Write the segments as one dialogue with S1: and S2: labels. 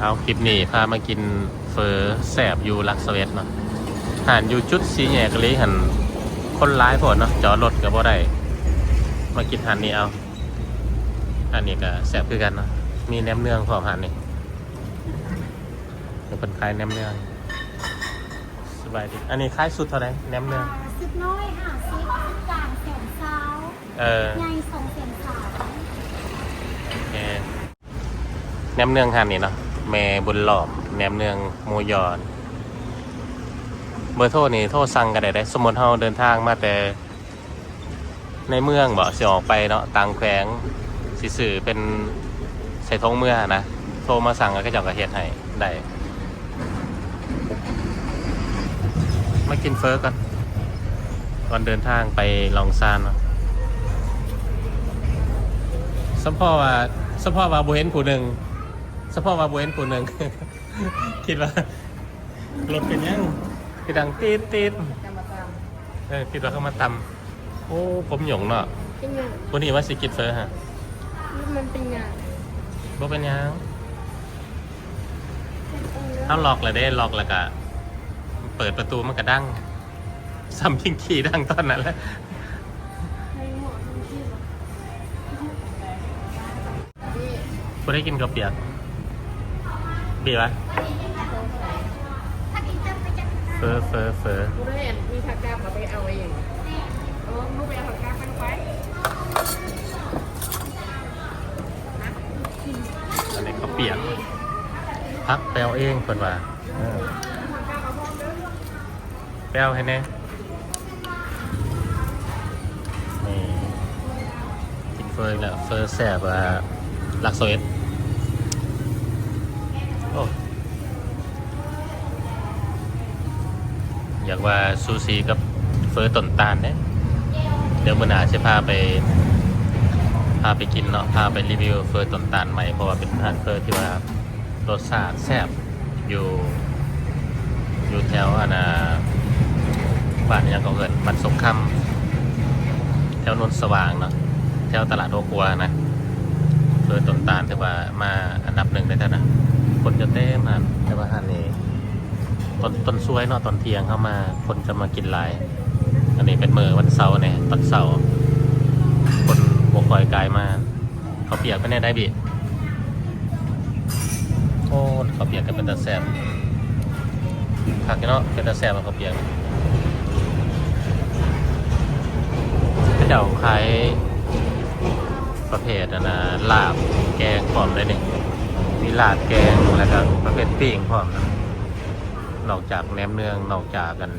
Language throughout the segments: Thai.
S1: เอาคลิปนี้พามากินเฟอแสบอยู่ลักสเวตเนาะหันอยู่จุดสีแยกเลยหันคนร้ายผลเนาะจอดรถก็บ่ได้ มากินหันนี้เอาอันนี้ก็แสบคือกันเนาะมีแหนมเนืองพร้อมหันนี่เดี๋ยวเป็นคล้ายแหนมเนืองสบายดีอันนี้คล้ายสุดเท่าไหร่แหนมเนือง
S2: สิบน้อยห้าสิบสิบกลางแสนสาว
S1: เออ
S2: ใหญ่สองแสนสาว
S1: โอเคแหนมเนืองหันนี่เนาะ แม่บุญหลอมแหนมเนืองมูยอน เบอร์โทรนี่โทรสั่งกันได้ได้สมมติเราเดินทางมาแต่ในเมืองบ่สิออกไปเนาะต่างแขวงสิสื่อเป็นใส่ทงเมื่อนะโทรมาสั่งก็จ้าก็เฮ็ดให้ได้มากินเฟอร์ก่อนก่อนเดินทางไปลองซานเนาะสมพ่อว่าสมพ่อว่าบุเห็นผู้หนึ่ง สมพ่อว่าบุเห็นผู้หนึ่ง คิดว่ารถเป็นยังคือดังตีดตีด
S3: จะมาตาม
S1: เออคิดว่าเขามาตำโอ้ผมหยงเนาะ
S3: เป็นยัง
S1: วันนี้ว่าสิกินเฟอร์ฮะ
S3: มันเป็นยัง
S1: บ่เป็นหยังถ้าล็อกแล้วได้ล็อกแล้วก็เปิดประตูมันก็ดังซัมพิงคีดังตอนนั้นแหล้ว
S3: ให้หมอทำที่หรอนี่
S1: กูได้กินกระเปียกีวะเฟอเฟอเฟอ
S3: กูได้เห็นมีผักกาดเอาไปเอาเองเออมึงไปเอาผักกาดมันไป
S1: อันนี้เขาเปียกพักแปลวเองคนว่าเออแปลวให้แน่นี่กินเฟอร์อีกแล้วเฟอร์แสบว่าลักโซเอส อยากว่าซูซีกับเฟอร์ต้นตาลเนี่ยเดี๋ยวมื่อหนาจะพาไป พาไปกินเนาะพาไปรีวิวเฟอร์ต้นตาลใหม่เพราะว่าเป็นอาหารเฟอร์ที่ว่ารสชาติแซ่บอยู่ อยู่แถวอนน่ะบ้านยังก็เกิดมันสงคำแถวนนท์สว่างเนาะแถวตลาดโอกัวนะเฟอร์ต้นตาลถือว่ามาอันดับหนึ่งได้ท่านนะคนจะเต้มากแต่ว่าอัน ตอนตอนช่วยเนาะตอนเที่ยงเข้ามาคนจะมากินหลาย อันนี้เป็นมือวันเสาร์เนี่ยตอนเสาร์คนบกคอยกายมาเขาเปียกไม่แน่ได้บิโอ้เขาเปียกกันเป็นตาแซบผักเนาะเป็นตาแซบเขาเปียกก็เจ้าขายประเภทอันะลาบแกงพร้อมเลยนี่มีลาบแกงแล้วก็ประเภทปิ้งพร้อมนะ นอกจากแหนมเนืองนอกจากกัน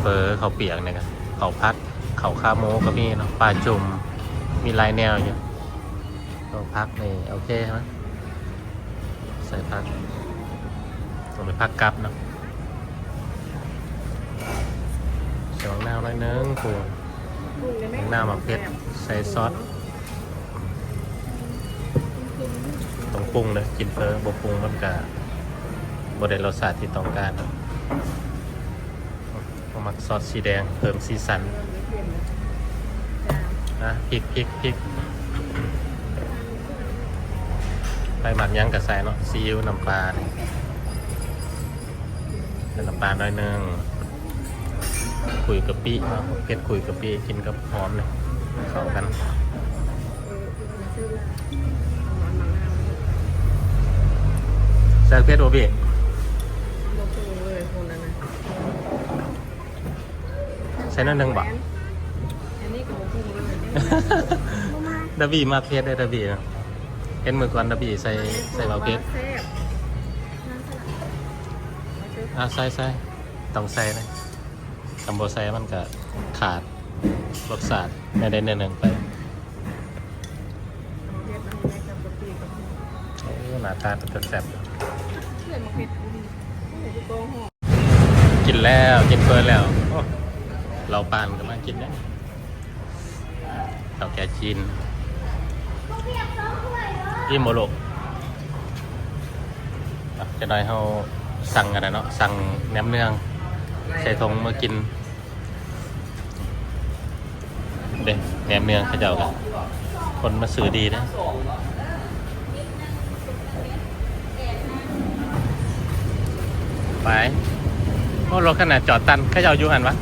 S1: เฟอเขาเปียกเนี่ยกันเขาพัดเขาคาโมก็มีเนาะปลาจุ่มมีลายแนวอยู่ตัวพักนี่โอเคไหมใส่พักต้องไปพักกลับเนาะสียงหน้าหน่อยนึงปู
S3: ปรุงได้ไหม
S1: หน้ามาเผ็ดใส่ซอสต้องปรุงเลยกินเฟอร์บปรุงมันกะ บไดรสชาติที่ต้องการเนาะเอามักซอสสีแดงเพิ่มสีสันนะพริกพริกพริกไปหมักยังกับใส่เนาะซีอิ๊วน้ำปลาเนี่ยใส่น้ำปลาหน่อยนึงคุยกะปิเนาะเผ็ดคุยกะปิกินกับหอมเนี่ยเข้ากันแซ่บเผ็ดโอเบะ
S3: บอกปรุงเลยคนนั้นนะ
S1: ใส่น้อยหนึงบ่
S3: อันนี้ก็บอกปรุงเลย
S1: ดาบีมากเผ็ดได้ดาบีเนาะเห็นมือก่อนดาบีใส่ใส่เบาเผ็ด
S3: แซ่บ
S1: อะใส่ใส่ต้องใส่นะคำโบใส่มันก็ขาดรสชาติในใดในหนึ่งไป
S3: เผ็ดอันนี้กับกะปิกับ
S1: โอ้หน้าตาเป็นแซ่บ
S3: เพื่อนมาเผ็ดดูดิใส่ตุ๊กโกงห่อ
S1: กินแล้ว กินเฟิร์นแล้วโอ้ เราปานก็มากินแล้เราแกจีนอิโมโลอะจะน้เขาสั่งอะไรเนาะสั่งแหนมเนือง ใส่ทงมากินเด็กแหนมเนืองเขาเจ้ากันคนมาซื้อดีนะไปโอ้รถขนาดจอดตันแค่จะเอาอยู่หันวะ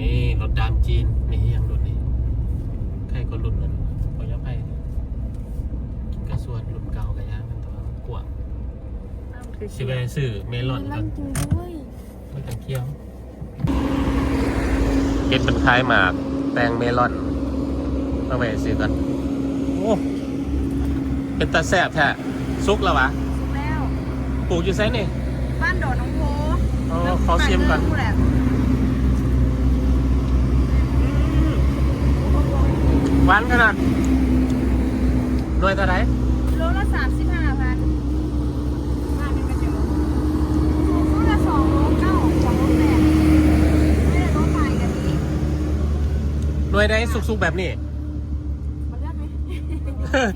S1: นี่รถดามจีน นี่ยังรุ่นนี้ ใครก็รุ่นนั้นพอยับไปกินกระส่วนรุ่นเก่ากันย่างมันตัวกวางสิไปซื้อ เมลอนก่อน
S2: จริงด้วย
S1: ไม่ต้องเคี้ยวเก็ดเป็นคล้ายหมากแตงเมลอนมาไปซื้อกันโอ้เป็นตาแซ่บแท้ซุกแล้ววะ
S3: แล้ว
S1: ปลูกอยู่ไซนี่
S3: บ้านโดดน้องโพ
S1: อ๋อขอเสียมก่อน
S3: แหละ
S1: หวานขนาดหน่วยเท่าไหร
S3: โลละสามสิบห้าพันบ้านเป็นกระจกโลละสองโลเก้าสองโลแปดไม่ได้โลขายกันนี้
S1: หน่วยใดสุกๆแบบนี้
S3: มันเลือกไหม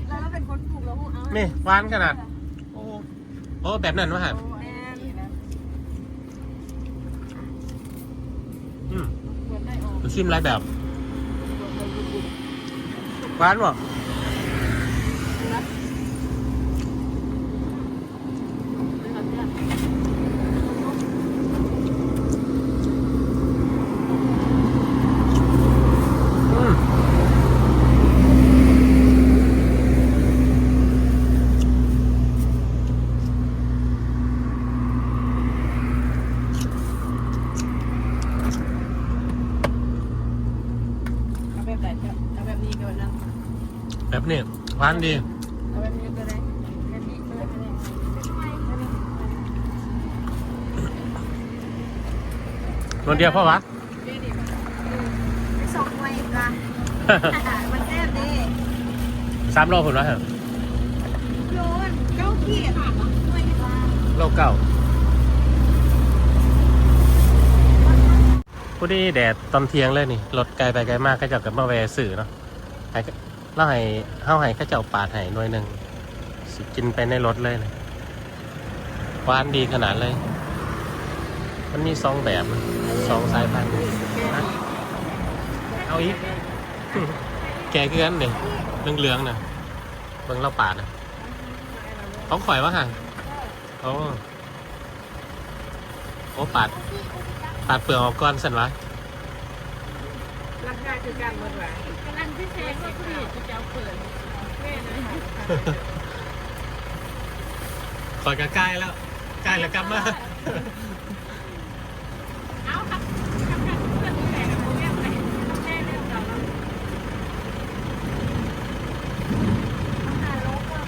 S3: แล้วเราเป็นคนปลูกแล้วเอา
S1: นี่หวานขนาด โอ้โอ้แบบนั้นวะฮะ
S3: แอนนะ
S1: อืม
S3: เปิดได้ออก
S1: ดูชิมไรแบบหวานบ่อืม
S3: เอาแบบไหนจะเอาแบบนี้ก่อนนะ
S1: แบบนี้หวานดี
S3: เอาแบบนี้ก็ได้แบบนี้ก็ได้
S1: นวลเดียวพ่อวะ
S3: ไม่สองไว้จ้ะมันแซ่บดี
S1: สามโลผลวะเหรอ
S3: โยนเก้าขี้ค่ะด้วยค่ะ
S1: โลเก้าผู้ดีแดดตอนเที่ยงเลยนี่รถไกลไปไกลมากก็จะกลับมาแวะสื่อเนาะ ให้ก็เล่าให้เฮาให้ข้าเจ้าปาดให้หน่วยหนึ่งสิกินไปในรถเลยนะหวานดีขนาดเลย มันมีสองแบบสองสายพันธุ์นะเอาอีก แกเกือนนี่ยเหลืองๆนะเบิ่งเราปาดนะเขาข่อยวะห่างโอ้โอ้ปาดปาดเปลือกออกก่อนสันวะ
S3: ราคาคือการหมดหวา นกำลังพิเศษก็คือจะเอาเปิดแม่เลย
S1: คอยก็ใกล้แล้วใกล้แล้วกลับมา
S3: เอาครับทำการเปิดแต่กับโมเดลไปแม่เริ่มต่อแล้วต้องการลบเพิ่ม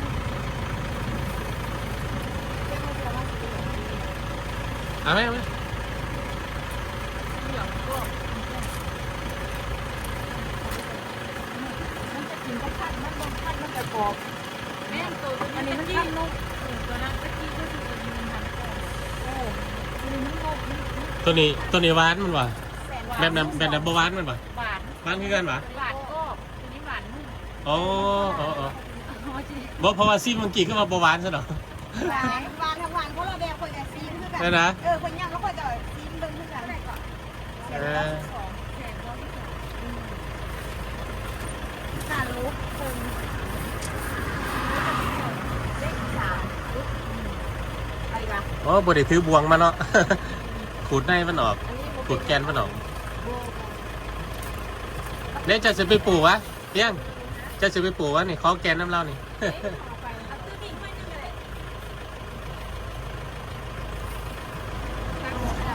S1: เอาไหมเอาไหม
S3: เหลืองก็มันจะกินก็พัดมันบางพัดมันจะกรอบแม่ตัวอันนี้มันพัดนกตัวนั้นตะกี้ก็คือตัวนี้มันพัดโอ้อันนี้มันนกมัน
S1: ตัวนี้ตัวนี้หวานมันวะ
S3: แสน
S1: แบบนั้นแบบนั้นบ่หวานมันวะ
S3: หวาน
S1: หวานคือกันวะ
S3: หวานก็ตัวนี้หวานนุ่ม
S1: อ๋ออ๋ออ๋อ
S3: อ๋อจริง
S1: บ่เพราะว่าซีเมื่อกี้ก็มาบ่หวานซะหน่อย
S2: หวานหวานทำหวานเพราะเราแดกคนแต่ซีมคือกัน
S1: นั่นนะ
S2: เออคนย่างแล้วคนจะซีมเบิ่งคือกันได้ก่อน
S1: เออ
S2: สาลูกคนเลขสามอะไรวะ
S1: โอ้บ่ได้ถือบวงมาเนาะ ขูดในมันออกขูดแกนมันออกเนี่ยจะสิไปปลูกวะเพียงจะสิไปปลูกวะนี่เขอแกนน้ำเล่านี่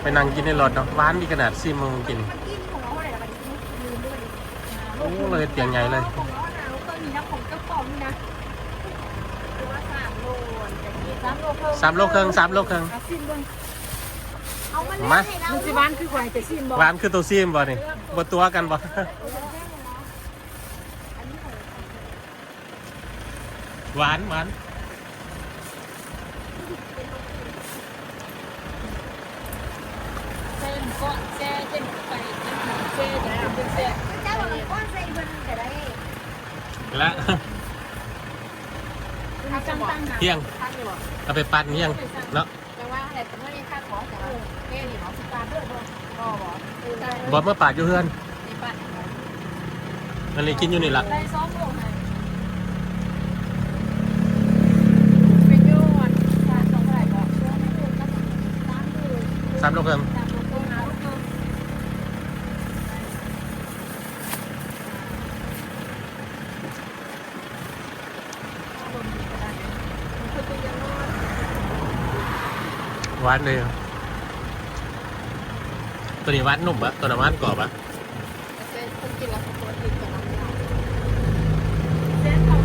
S1: ไปนั่งกินในรถเนาะหวานดีขนาดซีมงกิน
S2: มันกิน
S1: โอ้เลยเตียงใหญ่เลย
S3: สามโลจะกิน
S2: สามโลเค
S1: รึ่งสามโลครึ่ง
S3: อาซิ มเบิ้ง
S2: เอามัน
S1: มา
S2: ให้เรา
S3: มันสิบ้านคือควายจะซิมบ่
S1: หวานคือตัวซีมบ่นี่บ่ตัวกันบ่หวานหวาน
S3: เส้นก็แช่เส้นไปเส้นแช่จะเป็นเส้น
S2: เจ้าเราก้อนใส่เบิ่งแต่ได้
S1: และ
S3: ตั้งตั้งตั้ง
S1: เที่ยงเอาไปปั่นเที่ยงเนาะ
S3: แต่ผมไม่ได้ค่าของแต่ว่าเก้นี่เนาะสตาร์ทด้วยบ่ก็บ่คือได้
S1: บ่เมื่อปาดอยู่เพื่อน
S3: ในบ้าน
S1: มันเลยกินอยู่นี่ละ
S3: ได้ซ้อมลให้เป็นยนสามสองเท่าไหร่บอกช่วงไม่ถูกก็ตามดู
S1: สามโลเพิ่ม
S3: ตามดูตรงหาลูกเพิ่ม
S1: หวานเลยตัวนี้หวานนุ่มปะตัวนั้นหวานกรอบปะ
S3: คนกินแล้วคนกินกับน้ำตานเส้นของ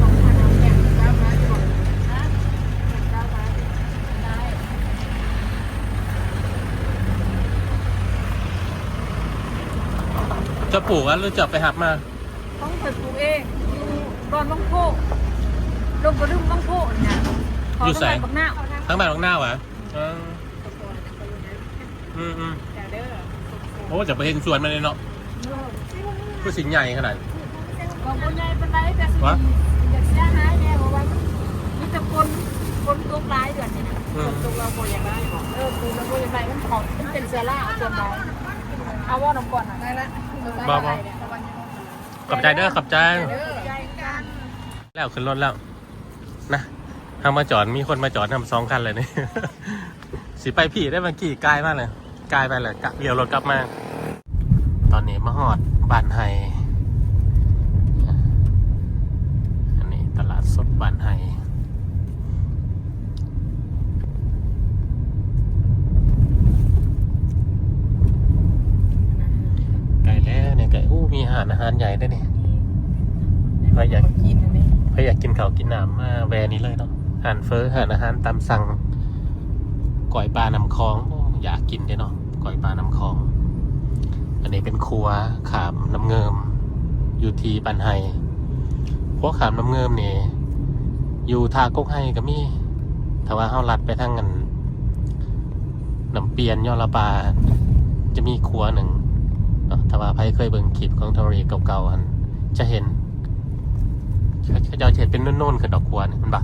S3: ของพันเอาแกงก้าวมาก่อนนะ
S1: จะปลูกอะหรือจะไปหับมา
S3: ต้องไปปลูกเอง อยู่ดอนบางโพลงกระดึงบางโพเนี่ยขตำบลบักหน้า
S1: ทั้งบ้านทั้งหน้าวะเอออืมอืม
S3: แต่เด้อ
S1: โอ้จะไปเห็นสวนมันเลยเนาะคือสิ่งใหญ่ขนาด
S3: บางคนใหญ่เป็นไรแต่สิอยากจะหายแน่เพราะว่ามีแต่คนคนตกร้ายเดือนนี้นะคนตกเราโบอย่างไรบอกเออกูเราโบอย่างไรมันของมันเป็นเซล่าส่วนใหญ่เอาว่าน้ำก่อนอะได้ละ
S1: ขอบใจเด้อขอบใจ
S3: เด้อใจกัน
S1: แล้วขึ้นรถแล้วนะทางมาจอดมีคนมาจอดทำสองคันเลยนี่ สิไปพี่ได้มากี่กายมากเลยกายไปเลยกะเลี้ยวรถกลับมา ตอนนี้มาหอดบ้านไฮอันนี้ตลาดสดบ้านไฮไก่แล้วเนี่ยไก่อู้มีอาหารอาหารใหญ่ได้วยนี่ใค รอยาก
S3: กินอันนี้
S1: ใครอยากกินข้าวกินน้ำมาแวร์นี้เลยเนาะอาหารเฟออาหารอาหารตามสั่งก่อยปลาน้ำคลองโอ้อยากกินเด้เนาะก่อยปลาน้ำคลอง อันนี้เป็นครัวขามน้ำเงิมอยู่ที่ปันไฮพวกขามน้ำเงิมนี่อยู่ทากกไฮก็มีถ้าว่าเฮาลัดไปทางกันน้ำเปียนยอระบาจะมีครัวหนึ่งเนาะถ้าว่าใครเคยเบิ่งคลิปของทอรีเก่าๆอันจะเห็น เขาจะเอาเห็ดเป็นน่นๆขึ้นดอกครัวนี่มันปะ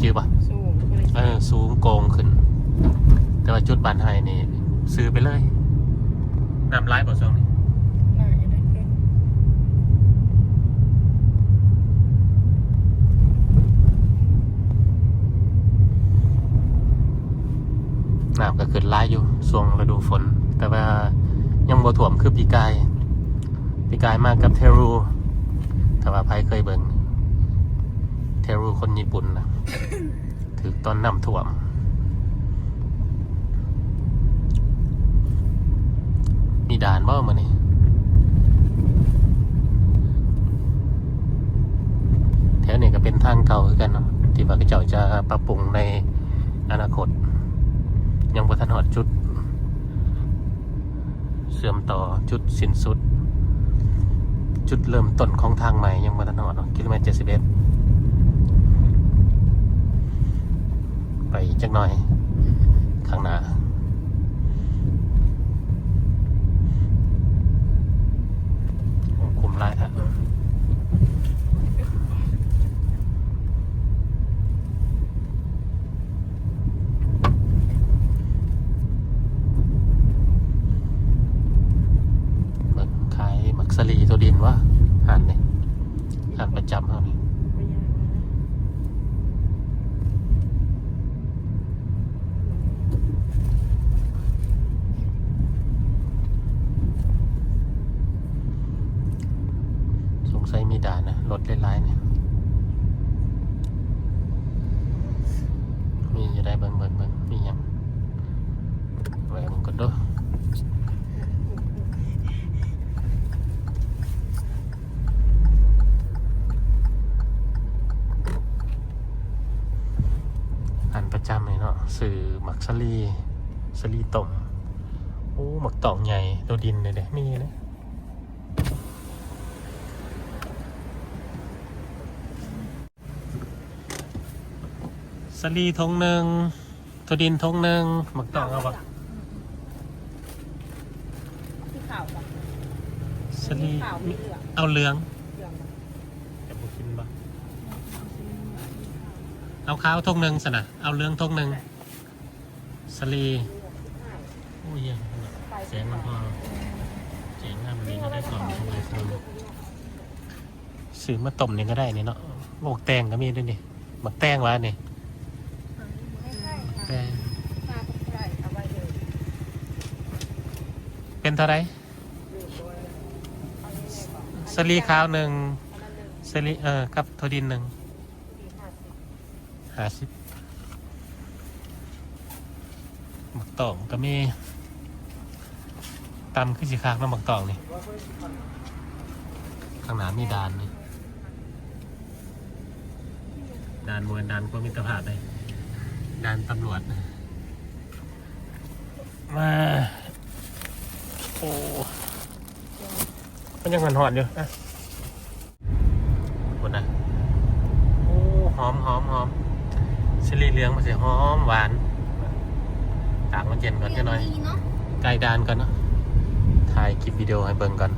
S1: จือปะ
S3: สูงก็เลย
S1: เออสูงโกงขึ้น แต่ว่าจุดบานไฮนี่ ซื้อไปเลยน้ำร้ายบ่ช่วงนี้
S3: น่าจะได้ขึ้น
S1: น้ำก็ขึ้นร้ายอยู่ช่วงฤดูฝน แต่ว่ายังบ่ถ่วมคือปีกายปีกายมากกับเทรูแต่ว่าไพเคยเบิ่ง เทรูคนญี่ปุ่นนะถือต้นน้ำถ่วม มีด่านบ่มานี่แถวนี้ก็เป็นทางเก่าคือกันเนาะที่ว่าเขาเจ้าจะปรับปรุงในอนาคต ยังบ่ทันอดจุด เสื่อมต่อจุดสิ้นสุด จุดเริ่มต้นของทางใหม่ยังบ่ทันอดเนาะกิโลเมตรเจ็ดสิบเอ็ด ไปอีกจักหน่อยข้างหน้า คุมไล่ครับเบิ่งขายมักสลีตัวดินวะอ่านนี่อ่านประจำเท่านี้ส งสัยมีด่านนะรถเล่นไล่เนี่ยมีจะได้เบิ่งเบิ่งเบิ่งมีหยังแหวมันก็ด้ออันประจำเลยเนาะสื่อหมักสลีสลีต้มโอ้หมักตอกใหญ่ตัวดินเลยเด้มีนะ สลีทงหนึ่งตัวดินทงหนึ่งหมักตอกเอาปะ
S3: ที่ข่าวปะ
S1: สลี
S3: ข่าวมีเหลือง
S1: เอาเหลือง
S3: เหลือง
S1: จะบุกินปะเอาข้าวทงหนึ่งสนะเอาเหลืองทงหนึ่งสลีโอ้ยเหี้ยแสงมันพอเจ๋งงามดีก็ได้สองตัวเลยซื้อซื้อมาต้มนี่ก็ได้นี่เนาะบกแตงก็มีด้วยนี่บักแตงวะนี่ แตง
S3: มาตรงไหนเอาไว้เลย
S1: เป็นเท่าไรสลีขาวหนึ่งสลีเออกับโทดินหนึ่งห้าสิบหมักตองก็มีตำขึ้นสีขาวน้ำหมักตองนี่ข้างหน้ามีดานนี่ดานมวยดานก็มีตรภาพเลย ดานตำรวจมาโอ้มันยังหอนหอนๆอยู่อะคนนะโอ้หอมหอมหอมชิลีเหลืองมาสิหอมหวานตากมันเย็นก่อนจะหน่อย
S2: ดีเนาะ
S1: ใกล้ดานก่อนเนาะถ่ายคลิปวิดีโอให้เบิ่งก่อน